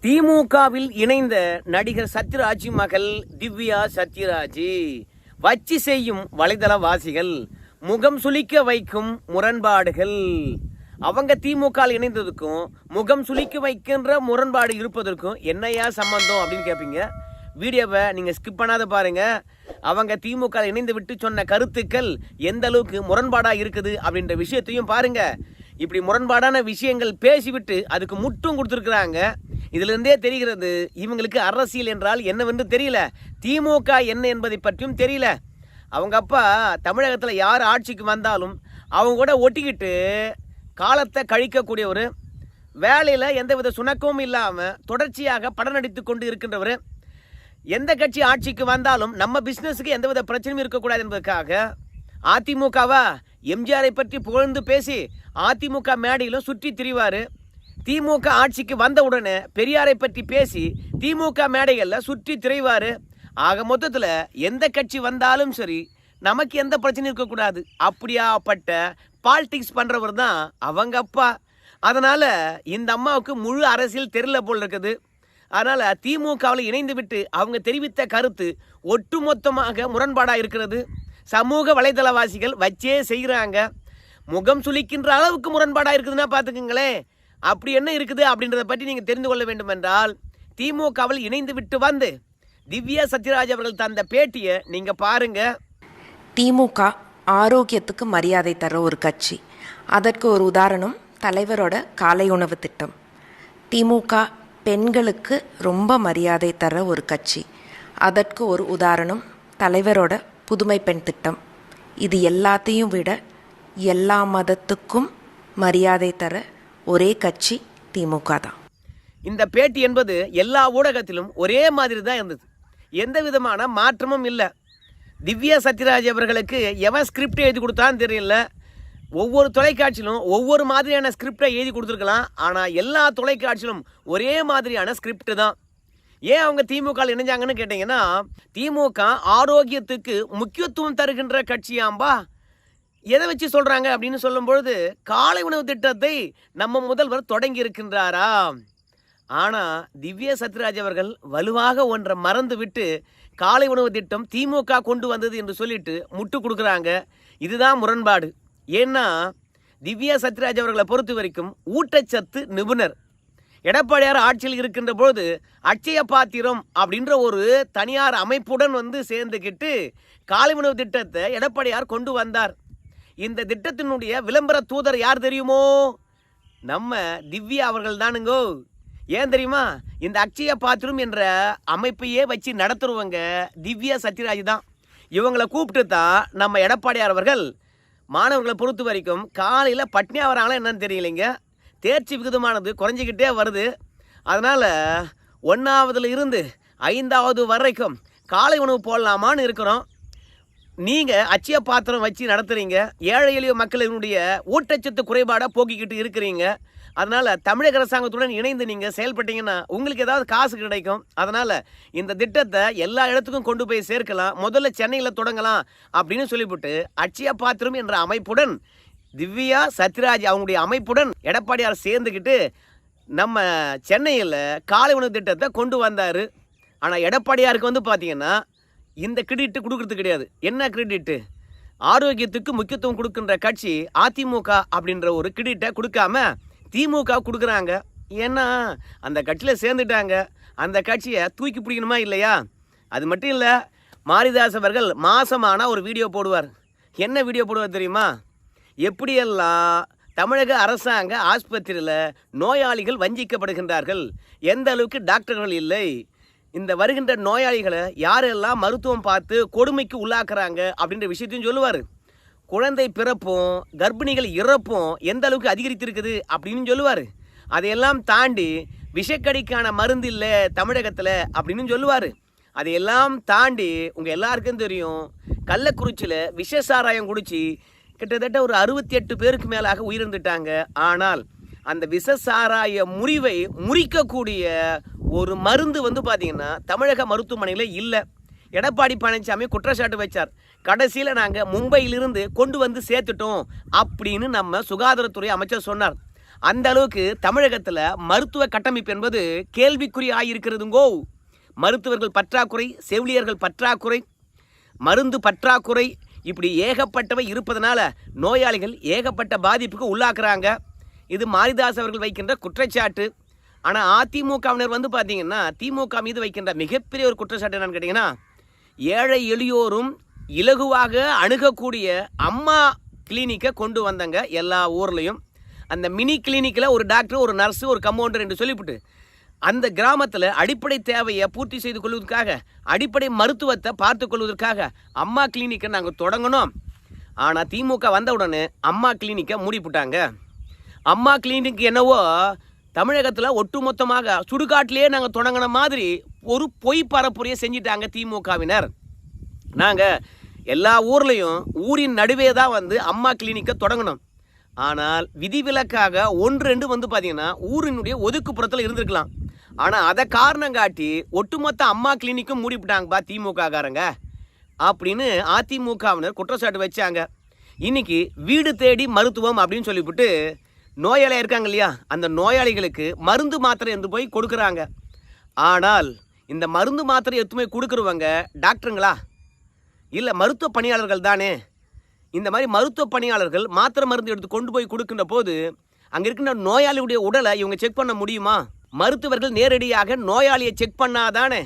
திமுகவில் இணைந்த நடிகர் சத்யராஜ் மகள் திவ்யா சத்யராஜ். வச்சு செய்யும் வலைதளவாசிகள் முகம் சுளிக்க வைக்கும் முரண்பாடுகள். அவங்க திமுக இணைந்ததுக்கும் முகம் சுளிக்க வைக்கின்ற முரண்பாடு இருப்பதற்கும் என்னையா சம்பந்தம் அப்படின்னு கேட்பீங்க வீடியோவை நீங்கள் ஸ்கிப் பண்ணாத பாருங்க. அவங்க திமுக இணைந்து விட்டு சொன்ன கருத்துக்கள் எந்த அளவுக்கு முரண்பாடாக இருக்குது அப்படின்ற விஷயத்தையும் பாருங்கள் இப்படி முரண்பாடான விஷயங்கள் பேசிவிட்டு அதுக்கு முட்டும் கொடுத்துருக்குறாங்க. இதிலிருந்தே தெரிகிறது இவங்களுக்கு அரசியல் என்றால் என்னவென்று தெரியல. திமுக என்ன என்பதை பற்றியும் தெரியல. அவங்க அப்பா தமிழகத்தில் யார் ஆட்சிக்கு வந்தாலும் அவங்க கூட ஒட்டிக்கிட்டு காலத்தை கழிக்கக்கூடியவர் வேலையில் எந்தவித சுணக்கமும் இல்லாமல் தொடர்ச்சியாக படம் நடித்து கொண்டு இருக்கின்றவர். எந்த கட்சி ஆட்சிக்கு வந்தாலும் நம்ம பிஸ்னஸுக்கு எந்தவித பிரச்சனையும் இருக்கக்கூடாது என்பதற்காக அதிமுகவா எம்ஜிஆரை பற்றி புகழ்ந்து பேசி அதிமுக மேடையிலும் சுற்றி திரிவார். திமுக ஆட்சிக்கு வந்த உடனே பெரியாரை பற்றி பேசி திமுக மேடைகளில் சுற்றி திரைவார். ஆக மொத்தத்தில் எந்த கட்சி வந்தாலும் சரி நமக்கு எந்த பிரச்சனையும் இருக்கக்கூடாது. அப்படியாப்பட்ட பாலிடிக்ஸ் பண்ணுறவர் தான் அவங்க அப்பா. அதனால் இந்த அம்மாவுக்கு முழு அரசியல் தெரியல போல் இருக்குது. அதனால் திமுகவில் இணைந்துவிட்டு அவங்க தெரிவித்த கருத்து ஒட்டுமொத்தமாக முரண்பாடாக இருக்கிறது. சமூக வலைதளவாசிகள் வச்சே செய்கிறாங்க முகம் சுளிக்கின்ற அளவுக்கு முரண்பாடாக இருக்குதுன்னா பார்த்துக்குங்களேன் அப்படி என்ன இருக்குது அப்படின்றத பற்றி நீங்கள் தெரிந்து கொள்ள வேண்டும் என்றால் திமுகவில் இணைந்து விட்டு வந்து திவ்யா சத்யராஜ் அவர்கள் தந்த பேட்டியை நீங்கள் பாருங்கள் திமுக ஆரோக்கியத்துக்கு மரியாதை தர ஒரு கட்சி. அதற்கு ஒரு உதாரணம் தலைவரோட காலை உணவு திட்டம். திமுக பெண்களுக்கு ரொம்ப மரியாதை தர ஒரு கட்சி. அதற்கு ஒரு உதாரணம் தலைவரோட புதுமை பெண் திட்டம். இது எல்லாத்தையும் விட எல்லா மதத்துக்கும் மரியாதை தர ஒரே கட்சி திமுக தான். இந்த பேட்டி என்பது எல்லா ஊடகத்திலும் ஒரே மாதிரி தான் இருந்தது. எந்த விதமான மாற்றமும் இல்லை. திவ்யா சத்யராஜ் அவர்களுக்கு எவன் ஸ்கிரிப்ட் எழுதி கொடுத்தான்னு தெரியல. ஒவ்வொரு தொலைக்காட்சியிலும் ஒவ்வொரு மாதிரியான ஸ்கிரிப்டை எழுதி கொடுத்துருக்கலாம். ஆனால் எல்லா தொலைக்காட்சியிலும் ஒரே மாதிரியான ஸ்கிரிப்ட் தான். ஏன் அவங்க திமுக இணைஞ்சாங்கன்னு கேட்டிங்கன்னா திமுக ஆரோக்கியத்துக்கு முக்கியத்துவம் தருகின்ற கட்சியாம்பா. எதை வச்சு சொல்கிறாங்க அப்படின்னு சொல்லும்பொழுது காலை உணவு திட்டத்தை நம்ம முதல்வர் தொடங்கி இருக்கின்றாரா? ஆனால் திவ்ய சத்யராஜ் அவர்கள் வலுவாக ஒன்றை மறந்து விட்டு காலை உணவு திட்டம் திமுக கொண்டு வந்தது என்று சொல்லிட்டு முட்டு கொடுக்குறாங்க. இதுதான் முரண்பாடு. ஏன்னா திவ்யா சத்யராஜ் அவர்களை பொறுத்த வரைக்கும் ஊட்டச்சத்து நிபுணர். எடப்பாடியார் ஆட்சியில் இருக்கின்ற பொழுது அட்சய பாத்திரம் அப்படின்ற ஒரு தனியார் அமைப்புடன் வந்து சேர்ந்துக்கிட்டு காலை உணவு திட்டத்தை எடப்பாடியார் கொண்டு வந்தார். இந்த திட்டத்தினுடைய விளம்பர தூதர் யார் தெரியுமோ? நம்ம திவ்யா அவர்கள் தானுங்கோ. ஏன் தெரியுமா? இந்த அக்ஷய பாத்திரம் என்ற அமைப்பையே வச்சு நடத்துறவங்க திவ்யா சத்யராஜ் தான். இவங்களை கூப்பிட்டு தான் நம்ம எடப்பாடியார் அவர்கள் மாணவர்களை பொறுத்த வரைக்கும் காலையில் பட்னியாக வராங்களா என்னன்னு தெரியலைங்க. தேர்ச்சி விகிதமானது குறைஞ்சிக்கிட்டே வருது. அதனால் ஒன்றாவதுல இருந்து ஐந்தாவது வரைக்கும் காலை உணவு போடலாமான்னு இருக்கிறோம். நீங்கள் அச்சிய பாத்திரம் வச்சு நடத்துகிறீங்க ஏழை எளிய மக்களினுடைய ஊட்டச்சத்து குறைபாடாக போக்கிக்கிட்டு இருக்கிறீங்க. அதனால் தமிழக அரசாங்கத்துடன் இணைந்து நீங்கள் செயல்பட்டீங்கன்னா உங்களுக்கு ஏதாவது காசு கிடைக்கும். அதனால் இந்த திட்டத்தை எல்லா இடத்துக்கும் கொண்டு போய் சேர்க்கலாம். முதல்ல சென்னையில் தொடங்கலாம் அப்படின்னு சொல்லிவிட்டு அட்சய பாத்திரம் என்ற அமைப்புடன் திவ்யா சத்யராஜ் அவங்களுடைய அமைப்புடன் எடப்பாடியார் சேர்ந்துக்கிட்டு நம்ம சென்னையில் காலை உணவு திட்டத்தை கொண்டு வந்தார். ஆனால் எடப்பாடியாருக்கு வந்து பார்த்தீங்கன்னா இந்த கிரெடிட்டு கொடுக்கறது கிடையாது. என்ன கிரெடிட்டு ஆரோக்கியத்துக்கு முக்கியத்துவம் கொடுக்கின்ற கட்சி அதிமுக அப்படின்ற ஒரு கிரெடிட்டை கொடுக்காம திமுக கொடுக்குறாங்க. ஏன்னா அந்த கட்சியில் சேர்ந்துட்டாங்க. அந்த கட்சியை தூக்கி பிடிக்கணுமா இல்லையா? அது மட்டும் இல்லை மாரிதாஸ் அவர்கள் மாசமான ஒரு வீடியோ போடுவார். என்ன வீடியோ போடுவார் தெரியுமா? எப்படியெல்லாம் தமிழக அரசாங்க ஆஸ்பத்திரியில் நோயாளிகள் வஞ்சிக்கப்படுகின்றார்கள். எந்த அளவுக்கு டாக்டர்கள் இல்லை. இந்த வருகின்ற நோயாளிகளை யாரெல்லாம் மருத்துவம் பார்த்து கொடுமைக்கு உள்ளாக்குறாங்க அப்படின்ற விஷயத்தையும் சொல்லுவார். குழந்தை பிறப்பும் கர்ப்பிணிகள் இறப்பும் எந்த அளவுக்கு அதிகரித்திருக்குது அப்படின்னு சொல்லுவார். அதையெல்லாம் தாண்டி விஷக்கடிக்கான மருந்து இல்லை தமிழகத்தில் அப்படின்னு சொல்லுவார். அதையெல்லாம் தாண்டி உங்கள் எல்லாருக்கும் தெரியும் கள்ளக்குறிச்சியில் விஷ சாராயம் குடித்து கிட்டத்தட்ட ஒரு அறுபத்தி எட்டு பேருக்கு மேலாக உயிரிழந்துட்டாங்க. ஆனால் அந்த விஷ சாராய முறிவை முறிக்கக்கூடிய ஒரு மருந்து வந்து பார்த்திங்கன்னா தமிழக மருத்துவமனையில் இல்லை. எடப்பாடி பழனிசாமி குற்றச்சாட்டு வச்சார். கடைசியில் நாங்கள் மும்பையிலிருந்து கொண்டு வந்து சேர்த்துட்டோம் அப்படின்னு நம்ம சுகாதாரத்துறை அமைச்சர் சொன்னார். அந்த அளவுக்கு தமிழகத்தில் மருத்துவ கட்டமைப்பு என்பது கேள்விக்குறி ஆகியிருக்கிறதுங்கோ மருத்துவர்கள் பற்றாக்குறை செவிலியர்கள் பற்றாக்குறை மருந்து பற்றாக்குறை இப்படி ஏகப்பட்டவை இருப்பதனால நோயாளிகள் ஏகப்பட்ட பாதிப்புக்கு உள்ளாக்குறாங்க. இது மாரிதாஸ் அவர்கள் வைக்கின்ற குற்றச்சாட்டு. ஆனால் அதிமுகவினர் வந்து பார்த்தீங்கன்னா திமுக மீது வைக்கின்ற மிகப்பெரிய ஒரு குற்றச்சாட்டு என்னன்னு கேட்டிங்கன்னா ஏழை எளியோரும் இலகுவாக அணுகக்கூடிய அம்மா கிளினிக்கை கொண்டு வந்தாங்க எல்லா ஊர்லேயும். அந்த மினி கிளினிக்கில் ஒரு டாக்டர் ஒரு நர்ஸு ஒரு கம்பவுண்டர் என்று சொல்லிவிட்டு அந்த கிராமத்தில் அடிப்படை தேவையை பூர்த்தி செய்து கொள்வதற்காக அடிப்படை மருத்துவத்தை பார்த்து கொள்வதற்காக அம்மா கிளினிக்கை நாங்கள் தொடங்கணும் ஆனால் திமுக வந்தவுடனே அம்மா கிளினிக்கை மூடிப்புட்டாங்க. அம்மா கிளினிக் என்னவோ தமிழகத்தில் ஒட்டுமொத்தமாக சுடுகாட்டிலேயே நாங்கள் தொடங்கின மாதிரி ஒரு பொய் பரப்புரையை செஞ்சிட்டாங்க திமுகவினர். நாங்கள் எல்லா ஊர்லேயும் ஊரின் நடுவே தான் வந்து அம்மா கிளினிக்கை தொடங்கணும். ஆனால் விதிவிலக்காக ஒன்று ரெண்டு வந்து பார்த்தீங்கன்னா ஊரினுடைய ஒதுக்குப்புறத்தில் இருந்திருக்கலாம். ஆனால் அதை காரணம் காட்டி ஒட்டுமொத்த அம்மா கிளினிக்கும் மூடிவிட்டாங்கப்பா திமுககாரங்க அப்படின்னு அதிமுகவினர் குற்றச்சாட்டு வச்சாங்க. இன்னைக்கு வீடு தேடி மருத்துவம் அப்படின்னு சொல்லிவிட்டு நோயாளியாக இருக்காங்க இல்லையா? அந்த நோயாளிகளுக்கு மருந்து மாத்திரை என்று போய் கொடுக்குறாங்க. ஆனால் இந்த மருந்து மாத்திரை எத்துமே போய் கொடுக்குறவங்க டாக்டருங்களா? இல்லை மருத்துவ பணியாளர்கள் தானே? இந்த மாதிரி மருத்துவ பணியாளர்கள் மாத்திரை மருந்து எடுத்து கொண்டு போய் கொடுக்கின்ற போது அங்கே இருக்கின்ற நோயாளியுடைய உடலை இவங்க செக் பண்ண முடியுமா? மருத்துவர்கள் நேரடியாக நோயாளியை செக் பண்ணாதானே?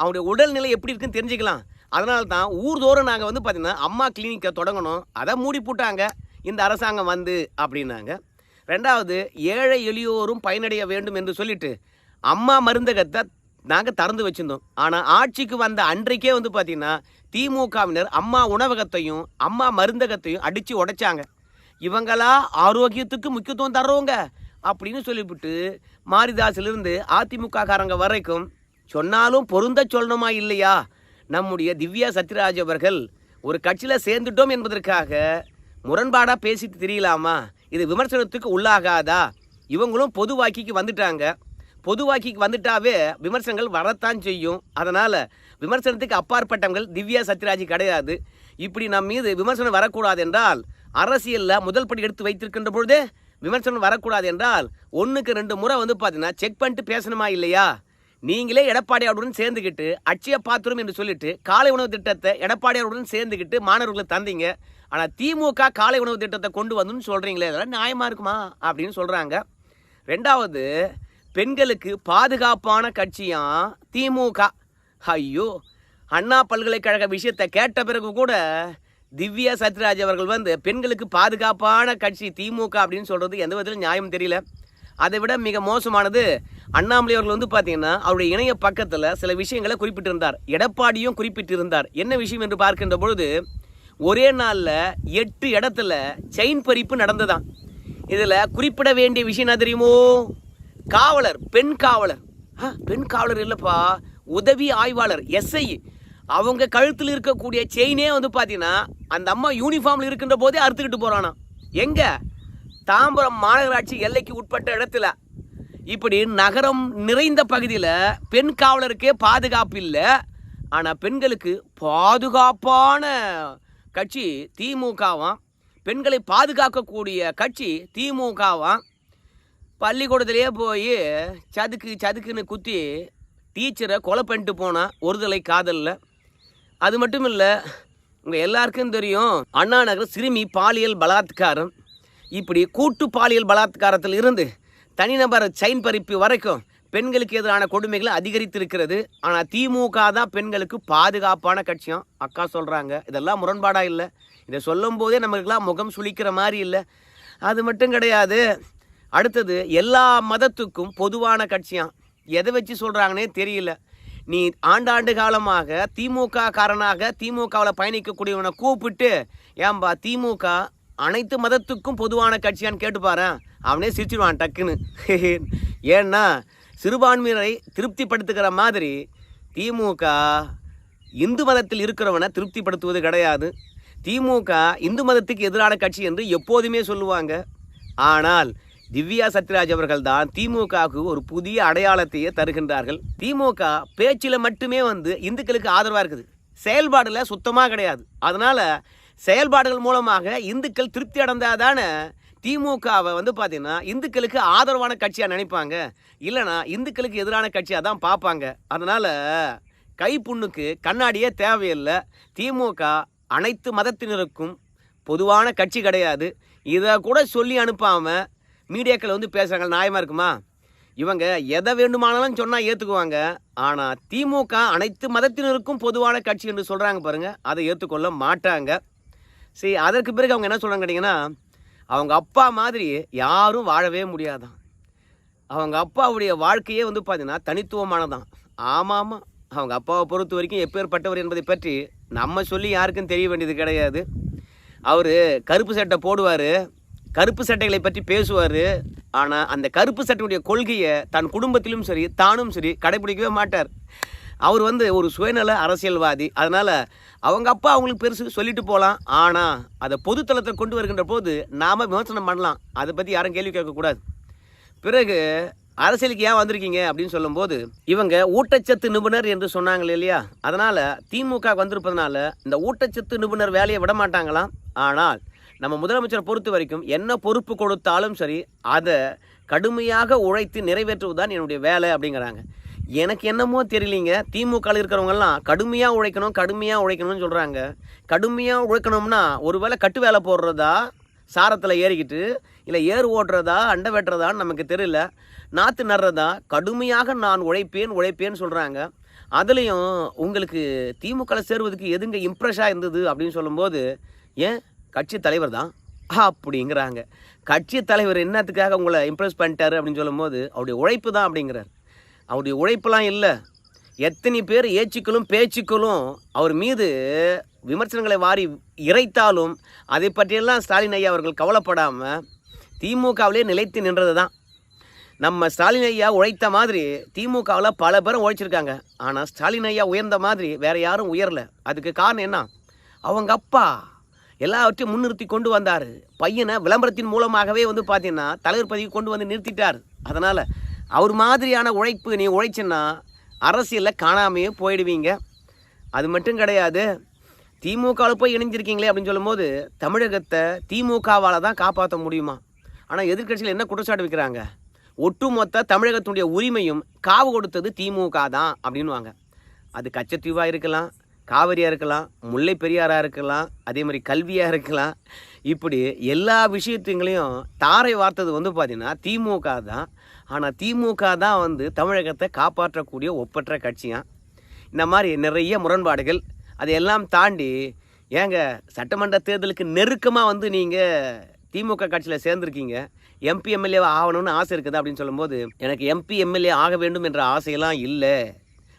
அவனுடைய உடல்நிலை எப்படி இருக்குன்னு தெரிஞ்சுக்கலாம். அதனால தான் ஊர்தோறும் நாங்கள் வந்து பார்த்திங்கன்னா அம்மா கிளினிக்கை தொடங்கணும். அதை மூடி போட்டாங்க. இந்த அரசாங்கம் வந்து அப்படின்னாங்க. ரெண்டாவது ஏழை எளியோரும் பயனடைய வேண்டும் என்று சொல்லிட்டு அம்மா மருந்தகத்தை நாங்கள் திறந்து வச்சிருந்தோம். ஆனால் ஆட்சிக்கு வந்த அன்றைக்கே வந்து பார்த்திங்கன்னா திமுகவினர் அம்மா உணவகத்தையும் அம்மா மருந்தகத்தையும் அடித்து உடைச்சாங்க. இவங்களா ஆரோக்கியத்துக்கு முக்கியத்துவம் தர்றவங்க அப்படின்னு சொல்லிவிட்டு மாரிதாசிலிருந்து அதிமுக காரங்க வரைக்கும் சொன்னாலும் பொருந்த சொல்லணுமா இல்லையா? நம்முடைய திவ்யா சத்யராஜ் அவர்கள் ஒரு கட்சியில் சேர்ந்துட்டோம் என்பதற்காக முரண்பாடாக பேசிட்டு தெரியலாமா? இது விமர்சனத்துக்கு உள்ளாகாதா? இவங்களும் பொது வாக்கிக்கு வந்துட்டாங்க. பொதுவாக்கிக்கு வந்துட்டாவே விமர்சனங்கள் வரத்தான் செய்யும். அதனால் விமர்சனத்துக்கு அப்பாற்பட்டவங்கள் திவ்யா சத்யராஜ் கிடையாது. இப்படி நம் மீது விமர்சனம் வரக்கூடாது என்றால் அரசியலில் முதல் படி எடுத்து வைத்திருக்கின்ற பொழுதே விமர்சனம் வரக்கூடாது என்றால் ஒன்றுக்கு ரெண்டு முறை வந்து பார்த்தீங்கன்னா செக் பண்ணிட்டு பேசணுமா இல்லையா? நீங்களே எடப்பாடியாருடன் சேர்ந்துக்கிட்டு அட்சய பாத்திரம் என்று சொல்லிட்டு காலை உணவு திட்டத்தை எடப்பாடியாருடன் சேர்ந்துக்கிட்டு மாணவர்களுக்கு தந்தீங்க. ஆனால் திமுக காலை உணவு திட்டத்தை கொண்டு வந்துன்னு சொல்கிறீங்களே இதெல்லாம் நியாயமாக இருக்குமா? அப்படின்னு சொல்கிறாங்க ரெண்டாவது பெண்களுக்கு பாதுகாப்பான கட்சியாம் திமுக. ஐயோ அண்ணா பல்கலைக்கழக விஷயத்தை கேட்ட பிறகு கூட திவ்யா சத்யராஜ் அவர்கள் வந்து பெண்களுக்கு பாதுகாப்பான கட்சி திமுக அப்படின்னு சொல்கிறது எந்த விதத்திலும் நியாயம் தெரியல. அதை விட மிக மோசமானது அண்ணாமலை அவர்கள் வந்து பார்த்தீங்கன்னா அவருடைய இணைய பக்கத்தில் சில விஷயங்களை குறிப்பிட்டிருந்தார். எடப்பாடியும் குறிப்பிட்டிருந்தார். என்ன விஷயம் என்று பார்க்கின்ற பொழுது ஒரே நாளில் எட்டு இடத்துல செயின் பறிப்பு நடந்ததான் இதில் குறிப்பிட வேண்டிய விஷயம் என்ன தெரியுமோ? காவலர் பெண் காவலர். ஆ, பெண் காவலர் இல்லைப்பா உதவி ஆய்வாளர் எஸ்ஐ அவங்க கழுத்தில் இருக்கக்கூடிய செயினே வந்து பார்த்தீங்கன்னா அந்த அம்மா யூனிஃபார்மில் இருக்கின்ற போதே அறுத்துக்கிட்டு போகிறானா எங்க? தாம்பரம் மாநகராட்சி எல்லைக்கு உட்பட்ட இடத்துல. இப்படி நகரம் நிறைந்த பகுதியில் பெண் காவலருக்கே பாதுகாப்பு இல்லை. ஆனால் பெண்களுக்கு பாதுகாப்பான கட்சி திமுகவாம் பெண்களை பாதுகாக்கக்கூடிய கட்சி திமுகவாம் பள்ளிக்கூடத்திலேயே போய் சதுக்கு சதுக்குன்னு குத்தி டீச்சரை கொலை பண்ணிட்டு போனா ஒருதலை காதலில். அது மட்டும் இல்லை உங்கள் எல்லாருக்கும் தெரியும் அண்ணா நகர் சிறுமி பாலியல் பலாத்காரம். இப்படி கூட்டு பாலியல் பலாத்காரத்தில் இருந்து தனிநபர் சைன் பறிப்பு வரைக்கும் பெண்களுக்கு எதிரான கொடுமைகள் அதிகரித்திருக்கிறது. ஆனால் திமுக தான் பெண்களுக்கு பாதுகாப்பான கட்சியம் அக்கா சொல்கிறாங்க இதெல்லாம் முரண்பாடாக இல்லை. இதை சொல்லும் போதே நமக்குலாம் முகம் சுளிக்கிற மாதிரி இல்லை. அது மட்டும் கிடையாது. அடுத்தது எல்லா மதத்துக்கும் பொதுவான கட்சியாம். எதை வச்சு சொல்கிறாங்கன்னே தெரியல. நீ ஆண்டாண்டு காலமாக திமுக காரனாக திமுகவில் பயணிக்கக்கூடியவனை கூப்பிட்டு ஏன்பா திமுக அனைத்து மதத்துக்கும் பொதுவான கட்சியான்னு கேட்டு அவனே சிரிச்சிடுவான் டக்குன்னு. ஏன்னா சிறுபான்மையினரை திருப்திப்படுத்துகிற மாதிரி திமுக இந்து மதத்தில் இருக்கிறவனை திருப்திப்படுத்துவது கிடையாது. திமுக இந்து மதத்துக்கு எதிரான கட்சி என்று எப்போதுமே சொல்லுவாங்க. ஆனால் திவ்யா சத்யராஜ் அவர்கள் தான் திமுகவுக்கு ஒரு புதிய அடையாளத்தையே தருகின்றார்கள். திமுக பேச்சில் மட்டுமே வந்து இந்துக்களுக்கு ஆதரவாக இருக்குது. செயல்பாடில் சுத்தமாக கிடையாது. அதனால் செயல்பாடுகள் மூலமாக இந்துக்கள் திருப்தி அடைந்தாதானே திமுகவை வந்து பார்த்தீங்கன்னா இந்துக்களுக்கு ஆதரவான கட்சியாக நினைப்பாங்க. இல்லைனா இந்துக்களுக்கு எதிரான கட்சியாக தான் பார்ப்பாங்க. அதனால் கைப்புண்ணுக்கு கண்ணாடியே தேவையில்லை. திமுக அனைத்து மதத்தினருக்கும் பொதுவான கட்சி கிடையாது. இதை கூட சொல்லி அனுப்பாமல் மீடியாக்கள் வந்து பேசுகிறாங்க நியாயமாக இருக்குமா? இவங்க எதை வேண்டுமானாலும் சொன்னால் ஏற்றுக்குவாங்க ஆனால் திமுக அனைத்து மதத்தினருக்கும் பொதுவான கட்சி என்று சொல்கிறாங்க பாருங்கள் அதை ஏற்றுக்கொள்ள மாட்டாங்க. சரி அதற்கு பிறகு அவங்க என்ன சொல்கிறாங்க கேட்டிங்கன்னா அவங்க அப்பா மாதிரி யாரும் வாழவே முடியாதான். அவங்க அப்பாவுடைய வாழ்க்கையே வந்து பார்த்தீங்கன்னா தனித்துவமானதான். ஆமாம் ஆமாம் அவங்க அப்பாவை பொறுத்த வரைக்கும் எப்பேற்பட்டவர் என்பதை பற்றி நம்ம சொல்லி யாருக்கும் தெரிய வேண்டியது கிடையாது. அவர் கருப்பு சட்டை போடுவார். கருப்பு சட்டைகளை பற்றி பேசுவார். ஆனால் அந்த கருப்பு சட்டையுடைய கொள்கையை தன் குடும்பத்திலும் சரி தானும் சரி கடைபிடிக்கவே மாட்டார். அவர் வந்து ஒரு சுயநல அரசியல்வாதி. அதனால் அவங்க அப்பா அவங்களுக்கு பெருசு சொல்லிட்டு போகலாம். ஆனால் அதை பொதுத்தளத்தை கொண்டு வருகின்ற போது நாம் விமர்சனம் பண்ணலாம். அதை பற்றி யாரும் கேள்வி கேட்கக்கூடாது. பிறகு அரசியலுக்கு ஏன் வந்திருக்கீங்க? அப்படின்னு சொல்லும்போது இவங்க ஊட்டச்சத்து நிபுணர் என்று சொன்னாங்க இல்லையா? அதனால் திமுக வந்திருப்பதனால இந்த ஊட்டச்சத்து நிபுணர் வேலையை விட மாட்டாங்களாம். ஆனால் நம்ம முதலமைச்சரை பொறுத்த வரைக்கும் என்ன பொறுப்பு கொடுத்தாலும் சரி அதை கடுமையாக உழைத்து நிறைவேற்றுவது தான் என்னுடைய வேலை அப்படிங்கிறாங்க. எனக்கு என்னமோ தெரியலீங்க. திமுகவில் இருக்கிறவங்கெல்லாம் கடுமையாக உழைக்கணும் கடுமையாக உழைக்கணும்னு சொல்கிறாங்க கடுமையாக உழைக்கணும்னா ஒருவேளை கட்டு வேலை போடுறதா சாரத்தில் ஏறிக்கிட்டு இல்லை ஏர் ஓட்டுறதா அண்டை வெட்டுறதான்னு நமக்கு தெரியல. நாற்று நடுறதா கடுமையாக நான் உழைப்பேன் உழைப்பேன்னு சொல்கிறாங்க அதுலேயும் உங்களுக்கு திமுகவில் சேருவதுக்கு எதுங்க இம்ப்ரெஷ்ஷாக இருந்தது அப்படின்னு சொல்லும்போது ஏன்? கட்சி தலைவர் தான். அப்படிங்கிறாங்க. கட்சி தலைவர் என்னத்துக்காக உங்களை இம்ப்ரெஸ் பண்ணிட்டாரு அப்படின்னு சொல்லும்போது அவருடைய உழைப்பு தான் அப்படிங்கிறார். அவருடைய உழைப்புலாம் இல்லை. எத்தனை பேர் ஏச்சுக்களும் பேச்சுக்களும் அவர் மீது விமர்சனங்களை வாரி இறைத்தாலும் அதை பற்றியெல்லாம் ஸ்டாலின் ஐயா அவர்கள் கவலைப்படாமல் திமுகவிலே நிலைத்து நின்றது தான். நம்ம ஸ்டாலின் ஐயா உழைத்த மாதிரி திமுகவில் பல பேரும் உழைச்சிருக்காங்க. ஆனால் ஸ்டாலின் ஐயா உயர்ந்த மாதிரி வேறு யாரும் உயரல. அதுக்கு காரணம் என்ன? அவங்க அப்பா. எல்லாவற்றையும் முன்னிறுத்தி கொண்டு வந்தார். பையனை விளம்பரத்தின் மூலமாகவே வந்து பார்த்தீங்கன்னா தலைவர் பதவி கொண்டு வந்து நிறுத்திட்டார். அதனால் அவர் மாதிரியான உழைப்பு நீ உழைச்சேன்னா அரசியலில் காணாமையே போயிடுவீங்க. அது மட்டும் கிடையாது திமுகவில் போய் இணைஞ்சிருக்கீங்களே அப்படின்னு சொல்லும்போது தமிழகத்தை திமுகவால் தான் காப்பாற்ற முடியுமா? ஆனால் எதிர்க்கட்சியில் என்ன குற்றச்சாட்டு வைக்கிறாங்க? ஒட்டுமொத்த தமிழகத்துடைய உரிமையும் காவு கொடுத்தது திமுக தான் அப்படின்வாங்க அது கச்சத்தீவாக இருக்கலாம் காவிரியாக இருக்கலாம் முல்லை பெரியாராக இருக்கலாம் அதே மாதிரி கல்வியாக இருக்கலாம். இப்படி எல்லா விஷயத்துங்களையும் தாரை வார்த்தது வந்து பார்த்திங்கன்னா திமுக தான். ஆனால் திமுக தான் வந்து தமிழகத்தை காப்பாற்றக்கூடிய ஒப்பற்ற கட்சியாக இந்த மாதிரி நிறைய முரண்பாடுகள் அதையெல்லாம் தாண்டி ஏங்க சட்டமன்ற தேர்தலுக்கு நெருக்கமாக வந்து நீங்கள் திமுக கட்சியில் சேர்ந்துருக்கீங்க. எம்பி எம்எல்ஏ ஆகணும்னு ஆசை இருக்குது அப்படின்னு சொல்லும்போது எனக்கு எம்பி எம்எல்ஏ ஆக வேண்டும் என்ற ஆசையெல்லாம் இல்லை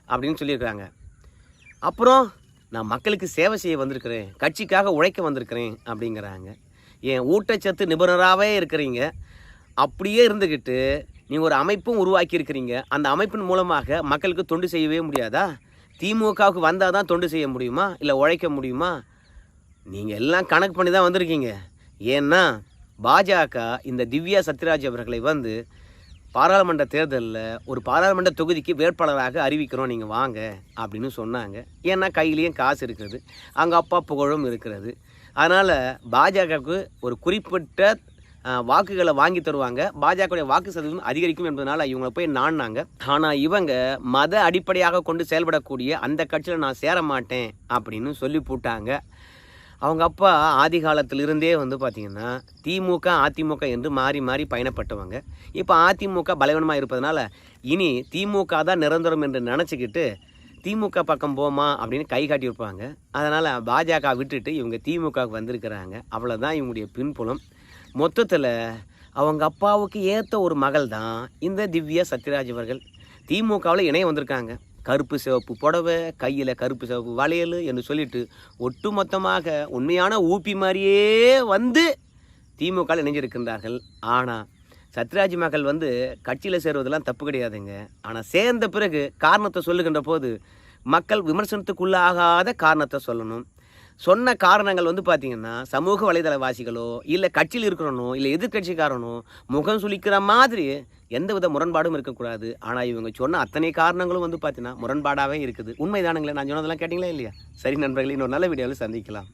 அப்படின்னு சொல்லியிருக்காங்க. அப்புறம் நான் மக்களுக்கு சேவை செய்ய வந்திருக்கிறேன் கட்சிக்காக உழைக்க வந்திருக்கிறேன் அப்படிங்கிறாங்க. என் ஊட்டச்சத்து நிபுணராகவே இருக்கிறீங்க. அப்படியே இருந்துக்கிட்டு நீங்கள் ஒரு அமைப்பும் உருவாக்கியிருக்கிறீங்க அந்த அமைப்பின் மூலமாக மக்களுக்கு தொண்டு செய்யவே முடியாதா? திமுகவுக்கு வந்தால் தான் தொண்டு செய்ய முடியுமா? இல்லை உழைக்க முடியுமா? நீங்கள் எல்லாம் கணக்கு பண்ணி தான் வந்திருக்கீங்க. ஏன்னா பாஜக இந்த திவ்யா சத்யராஜ் அவர்களை வந்து பாராளுமன்ற தேர்தலில் ஒரு பாராளுமன்ற தொகுதிக்கு வேட்பாளராக அறிவிக்கிறோம் நீங்கள் வாங்க அப்படின்னு சொன்னாங்க. ஏன்னா கையிலையும் காசு இருக்குது. அவங்க அப்பா புகழும் இருக்கிறது. அதனால் பாஜகவுக்கு ஒரு குறிப்பிட்ட வாக்குகளை வாங்கி தருவாங்க. பாஜகவுடைய வாக்கு சதவீதம் அதிகரிக்கும் என்பதனால இவங்களை போய் நாடினாங்க ஆனால் இவங்க மத அடிப்படையாக கொண்டு செயல்படக்கூடிய அந்த கட்சியில் நான் சேர மாட்டேன் அப்படின்னு சொல்லி போட்டாங்க. அவங்க அப்பா ஆதி காலத்திலிருந்தே வந்து பார்த்திங்கன்னா திமுக அதிமுக என்று மாறி மாறி பயணப்பட்டவங்க. இப்போ அதிமுக பலவீனமாக இருப்பதனால இனி திமுக தான் நிரந்தரம் என்று நினச்சிக்கிட்டு திமுக பக்கம் போமா அப்படின்னு கை காட்டியிருப்பாங்க அதனால் பாஜக விட்டுட்டு இவங்க திமுகவுக்கு வந்திருக்கிறாங்க. அவ்வளோதான் இவங்களுடைய பின்புலம். மொத்தத்தில் அவங்க அப்பாவுக்கு ஏற்ற ஒரு மகள் தான் இந்த திவ்யா சத்யராஜ் அவர்கள். திமுகவில் இணைய வந்திருக்காங்க. கருப்பு சிவப்பு புடவை கையில் கருப்பு சிவப்பு வளையல் என்று சொல்லிட்டு ஒட்டுமொத்தமாக உண்மையான ஊப்பி மாதிரியே வந்து திமுகவில் இணைஞ்சிருக்கின்றார்கள். ஆனால் சத்யராஜ் மகள் வந்து கட்சியில் சேருவதெல்லாம் தப்பு கிடையாதுங்க. ஆனால் சேர்ந்த பிறகு காரணத்தை சொல்லுகின்ற போது மக்கள் விமர்சனத்துக்குள்ளாகாத காரணத்தை சொல்லணும். சொன்ன காரணங்கள் வந்து பார்த்தீங்கன்னா சமூக வலைதளவாசிகளோ இல்லை கட்சியில் இருக்கிறனோ இல்லை எதிர்கட்சிக்காரனோ முகம் சுளிக்கிற மாதிரி எந்த வித முரண்பாடும் இருக்கக்கூடாது. ஆனால் இவங்க சொன்ன அத்தனை காரணங்களும் வந்து பார்த்தீங்கன்னா முரண்பாடாகவே இருக்குது. உண்மைதானுங்களே நான் சொன்னதெல்லாம் கேட்டிங்களா இல்லையா? சரி நண்பர்களே இன்னொரு நல்ல வீடியோவில் சந்திக்கலாம்.